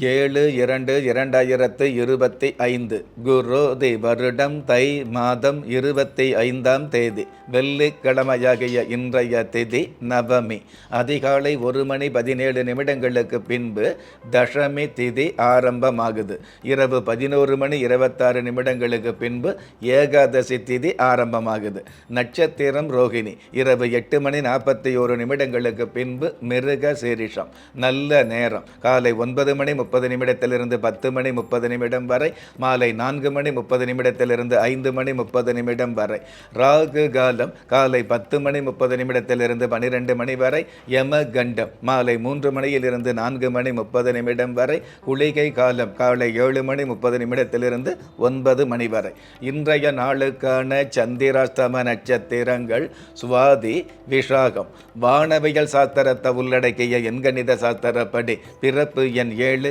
ஏழு இரண்டு இரண்டாயிரத்து இருபத்தி ஐந்து. குரோதி வருடம் தை மாதம் இருபத்தி ஐந்தாம் தேதி. வெள்ளிக்கிழமையாகிய இன்றைய திதி நவமி. அதிகாலை ஒரு மணி பதினேழு நிமிடங்களுக்கு பின்பு தசமி திதி ஆரம்பமாகுது. இரவு பதினோரு மணி இருபத்தாறு நிமிடங்களுக்கு பின்பு ஏகாதசி திதி ஆரம்பமாகுது. நட்சத்திரம் ரோகிணி. இரவு எட்டு மணி நாற்பத்தி ஒரு நிமிடங்களுக்கு பின்பு மிருக சீரிஷம் நல்ல நேரம். காலை ஒன்பது மணி முப்பது நிமிடத்திலிருந்து பத்து மணி முப்பது நிமிடம் வரை மாலை நான்கு மணி முப்பது நிமிடத்திலிருந்து ஐந்து மணி முப்பது நிமிடம் வரை. ராகு காலம் காலை பத்து மணி முப்பது நிமிடத்திலிருந்து பனிரெண்டு மணி வரை. யம கண்டம் மாலை மூன்று மணியிலிருந்து நான்கு மணி முப்பது நிமிடம் வரை. குளிகை காலம் காலை ஏழு மணி முப்பது நிமிடத்திலிருந்து ஒன்பது மணி வரை. இன்றைய நாளுக்கான சந்திராஸ்தம நட்சத்திரங்கள் சுவாதி விஷாகம் வானவியல் சாஸ்திரத்தை உள்ளடக்கிய எண்கணித சாஸ்திரப்படி பிறப்பு எண் ஏழு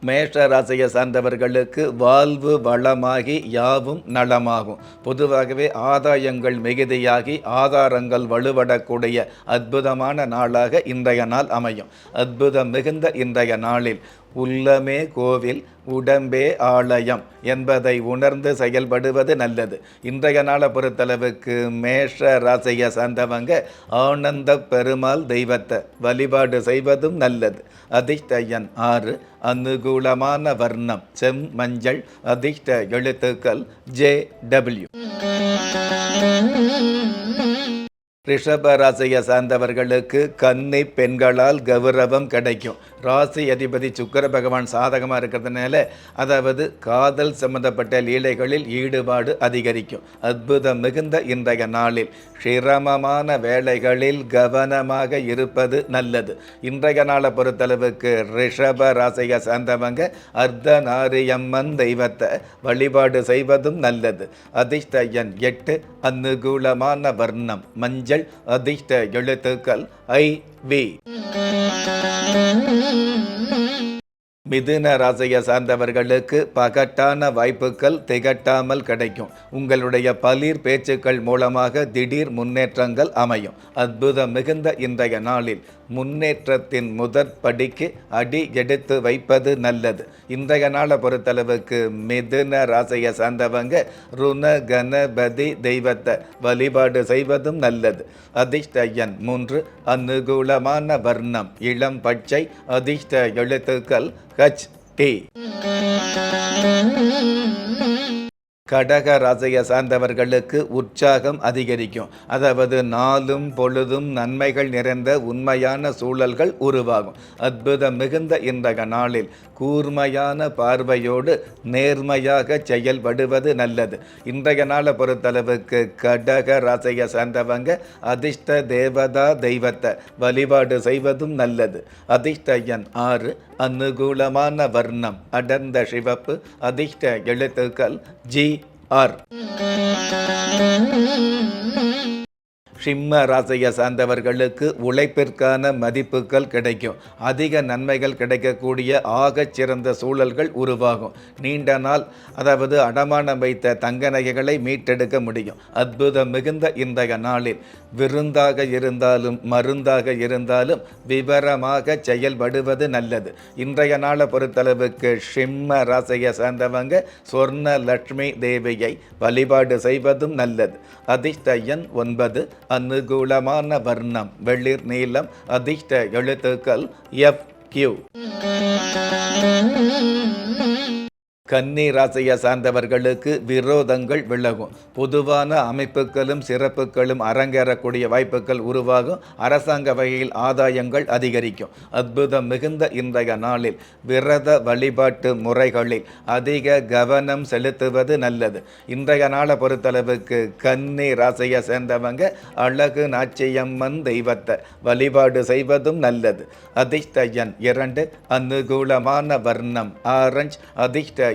மேஷ ராசியை சார்ந்தவர்களுக்கு வாழ்வு வளமாகி யாவும் நலமாகும். பொதுவாகவே ஆதாயங்கள் மிகுதியாகி ஆதாரங்கள் வலுவடக்கூடிய அற்புதமான நாளாக இன்றைய நாள் அமையும். அற்புதம் மிகுந்த இன்றைய நாளில் உள்ளமே கோவில் உடம்பே ஆலயம் என்பதை உணர்ந்து செயல்படுவது நல்லது. இன்றைய நாளை பொறுத்தளவுக்கு மேஷ ராசியை சார்ந்தவங்க ஆனந்த பெருமாள் தெய்வத்தை வழிபாடு செய்வதும் நல்லது. அதிர்ஷ்ட ஆறு அனுகூலமான வர்ணம் செம் மஞ்சள் அதிர்ஷ்ட எழுத்துக்கள் ஜே டபிள்யூ. ரிஷப ராசியை சார்ந்தவர்களுக்கு கன்னி பெண்களால் கௌரவம் கிடைக்கும். ராசி அதிபதி சுக்கர பகவான் சாதகமாக இருக்கிறதுனால அதாவது காதல் சம்பந்தப்பட்ட லீலைகளில் ஈடுபாடு அதிகரிக்கும். அற்புதம் மிகுந்த இன்றைய நாளில். சிரமமான வேலைகளில் கவனமாக இருப்பது நல்லது. இன்றைய நாளை பொறுத்தளவுக்கு ரிஷப ராசியை சார்ந்தவங்க அர்த்தநாரியம்மன் தெய்வத்தை வழிபாடு செய்வதும் நல்லது. அதிர்ஷ்ட எண் எட்டு அனுகூலமான வர்ணம். மஞ்சள் அதிர்ஷ்ட எழுத்துக்கள் ஐ வி. மிதுன ராசியை சார்ந்தவர்களுக்கு பகட்டான வாய்ப்புகள் திகட்டாமல் கிடைக்கும். உங்களுடைய பளிர் பேச்சுக்கள் மூலமாக திடீர் முன்னேற்றங்கள் அமையும். அற்புதம் மிகுந்த இன்றைய நாளில் முன்னேற்றத்தின் முதற் படிக்கு அடி எடுத்து வைப்பது நல்லது. இன்றைய நாளை பொறுத்தளவுக்கு மிதுன ராசியை சார்ந்தவங்க ருண கணபதி தெய்வத்தை வழிபாடு செய்வதும் நல்லது. அதிர்ஷ்ட எண் மூன்று அனுகூலமான வர்ணம் இளம் பச்சை அதிர்ஷ்ட எழுத்துக்கள் ஹச் டி. கடக ராசியை சார்ந்தவர்களுக்கு உற்சாகம் அதிகரிக்கும். அதாவது நாளும் பொழுதும் நன்மைகள் நிறைந்த உண்மையான சூழல்கள் உருவாகும். அற்புதம் மிகுந்த இன்றைய நாளில் கூர்மையான பார்வையோடு நேர்மையாக செயல்படுவது நல்லது. இன்றைய நாளை பொறுத்தளவுக்கு கடக ராசியை சார்ந்தவங்க அதிர்ஷ்ட தேவதா தெய்வத்தை வழிபாடு செய்வதும் நல்லது. அதிர்ஷ்ட எண் ஆறு அனுகூலமான வர்ணம் அடர்ந்த சிவப்பு அதிர்ஷ்ட எழுத்துக்கள் ஜி ஆர். சிம்ம ராசியை சார்ந்தவர்களுக்கு உழைப்பிற்கான மதிப்புகள் கிடைக்கும். அதிக நன்மைகள் கிடைக்கக்கூடிய ஆகச் சிறந்த சூழல்கள் உருவாகும். நீண்ட நாள் அதாவது அடமானம் வைத்த தங்க நகைகளை மீட்டெடுக்க முடியும். அற்புதம் மிகுந்த இன்றைய நாளில். விருந்தாக இருந்தாலும் மருந்தாக இருந்தாலும் விவரமாக செயல்படுவது நல்லது. இன்றைய நாளை பொறுத்தளவுக்கு சிம்ம ராசியை சார்ந்தவங்க சொர்ண லட்சுமி தேவியை வழிபாடு செய்வதும் நல்லது. அதிர்ஷ்ட எண் ஒன்பது அனுகூலமான வர்ணம். வெளிர் நீளம் அதிர்ஷ்ட எழுத்துக்கள் எஃப் கியூ கன்னி ராசியை சார்ந்தவர்களுக்கு விரோதங்கள் விலகும். பொதுவான அமைப்புகளும் சிறப்புகளும் அரங்கேறக்கூடிய வாய்ப்புகள் உருவாகும். அரசாங்க வகையில் ஆதாயங்கள் அதிகரிக்கும். அற்புதம் மிகுந்த இன்றைய நாளில் விரத வழிபாட்டு முறைகளில் அதிக கவனம் செலுத்துவது நல்லது. இன்றைய நாளை பொறுத்தளவுக்கு கன்னி ராசியை சேர்ந்தவங்க அழகு நாச்சியம்மன் தெய்வத்தை வழிபாடு செய்வதும் நல்லது. அதிர்ஷ்ட எண் இரண்டு அனுகூலமான வர்ணம். ஆரஞ்ச் அதிர்ஷ்ட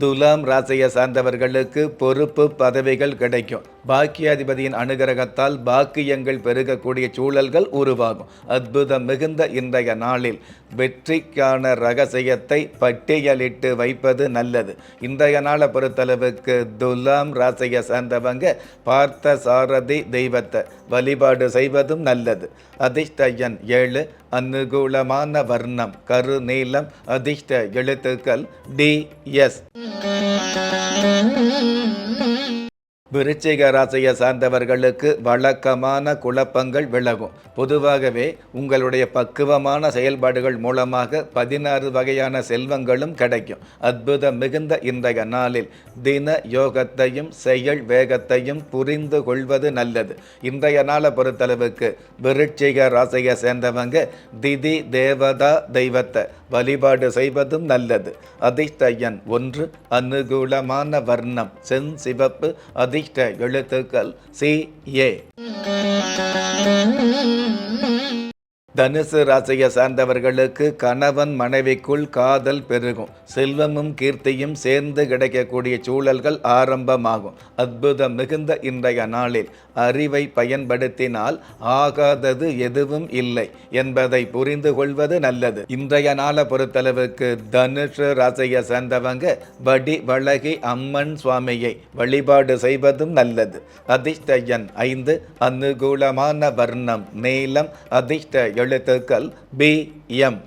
துலாம் ராசியை சார்ந்தவர்களுக்கு பொறுப்பு பதவிகள் கிடைக்கும். பாக்கியாதிபதியின் அனுகிரகத்தால் பாக்கியங்கள் பெருகக்கூடிய சூழல்கள் உருவாகும். அற்புதம் மிகுந்த இன்றைய நாளில் வெற்றிக்கான ரகசியத்தை பட்டியலிட்டு வைப்பது நல்லது. இன்றைய நாளை பொறுத்தளவுக்கு துலாம் ராசியை சார்ந்தவங்க பார்த்த சாரதி தெய்வத்தை வழிபாடு செய்வதும் நல்லது. அதிர்ஷ்ட எண் ஏழு அனுகூலமான வர்ணம் கரு நீளம் அதிர்ஷ்ட எழுத்துக்கள் டி எஸ். விருச்சிக ராசியை சார்ந்தவர்களுக்கு வழக்கமான குழப்பங்கள் விலகும். பொதுவாகவே உங்களுடைய பக்குவமான செயல்பாடுகள் மூலமாக பதினாறு வகையான செல்வங்களும் கிடைக்கும். அற்புதம் மிகுந்த இன்றைய நாளில் தின யோகத்தையும் செயல் வேகத்தையும் புரிந்து கொள்வது நல்லது. இன்றைய நாளை பொறுத்தளவுக்கு விருச்சிக ராசியை சேர்ந்தவங்க திதி தேவதா தெய்வத்தை வழிபாடு செய்வதும் நல்லது. அதிர்ஷ்ட எண் ஒன்று அனுகூலமான வர்ணம் செஞ்சிவப்பு அதி அதிர்ஷ்ட எழுத்துக்கள் சி ஏ. தனுசு ராசியை சார்ந்தவர்களுக்கு கணவன் மனைவிக்குள் காதல் பெருகும். செல்வமும் கீர்த்தியும் சேர்ந்து கிடைக்கக்கூடிய சூழல்கள் ஆரம்பமாகும். அற்புதம் மிகுந்த இன்றைய நாளில் அறிவை பயன்படுத்தினால் ஆகாதது எதுவும் இல்லை என்பதை புரிந்து கொள்வது நல்லது. இன்றைய நாளை பொறுத்தளவுக்கு தனுஷு ராசியை சேர்ந்தவங்க வடி வழகி அம்மன் சுவாமியை வழிபாடு செய்வதும் நல்லது. அதிர்ஷ்ட எண் ஐந்து அனுகூலமான வர்ணம் நீளம் அதிர்ஷ்ட எழுத்துக்கள் பி எம்.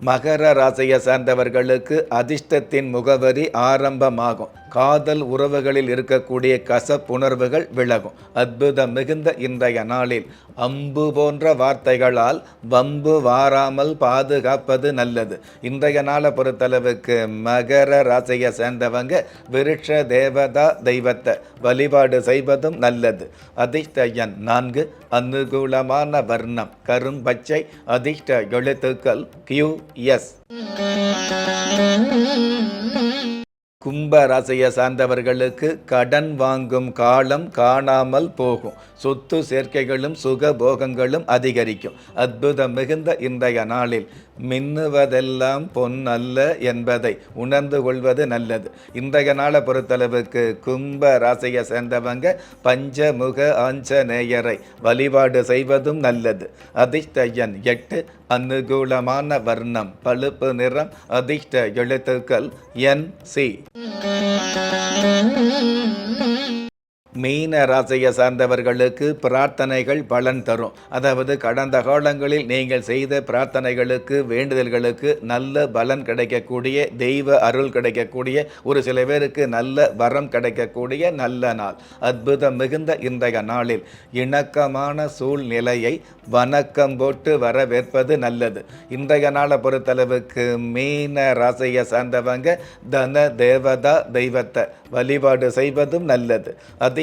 மகர ராசியை சார்ந்தவர்களுக்கு அதிர்ஷ்டத்தின் முகவரி ஆரம்பமாகும். காதல் உறவுகளில் இருக்கக்கூடிய கசப்புணர்வுகள் விலகும். அற்புதம் மிகுந்த இன்றைய நாளில் அம்பு போன்ற வார்த்தைகளால் வம்பு வாராமல் பாதுகாப்பது நல்லது. இன்றைய நாளை பொறுத்தளவுக்கு மகர ராசியை சேர்ந்தவங்க விருட்ச தேவதா தெய்வத்தை வழிபாடு செய்வதும் நல்லது. அதிர்ஷ்ட எண் நான்கு அனுகூலமான வர்ணம் கரும்பச்சை அதிர்ஷ்ட எழுத்துக்கள் கியூ எஸ் கும்ப ராசியை சார்ந்தவர்களுக்கு கடன் வாங்கும் காலம் காணாமல் போகும். சொத்து சேர்க்கைகளும் சுக போகங்களும் அதிகரிக்கும். அற்புதம் மிகுந்த இன்றைய நாளில். மின்னுவதெல்லாம் பொன் அல்ல என்பதை உணர்ந்து கொள்வது நல்லது. இன்றைய நாளை பொறுத்தளவுக்கு கும்ப ராசியை சேர்ந்தவங்க பஞ்சமுக ஆஞ்சநேயரை வழிபாடு செய்வதும் நல்லது. அதிர்ஷ்ட எண் எட்டு அனுகூலமான வர்ணம் பழுப்பு நிறம் அதிர்ஷ்ட எழுத்துக்கள் என் சி. மீன ராசியை சார்ந்தவர்களுக்கு பிரார்த்தனைகள் பலன் தரும். அதாவது கடந்த காலங்களில் நீங்கள் செய்த பிரார்த்தனைகளுக்கு வேண்டுதல்களுக்கு நல்ல பலன் கிடைக்கக்கூடிய தெய்வ அருள் கிடைக்கக்கூடிய ஒரு சில பேருக்கு நல்ல வரம் கிடைக்கக்கூடிய நல்ல நாள். அற்புதம் மிகுந்த இன்றைய நாளில் இணக்கமான சூழ்நிலையை வணக்கம் போட்டு வரவேற்பது நல்லது. இன்றைய நாளை பொறுத்தளவுக்கு மீன ராசியை சார்ந்தவங்க தன தேவதா தெய்வத்தை வழிபாடு செய்வதும் நல்லது. அது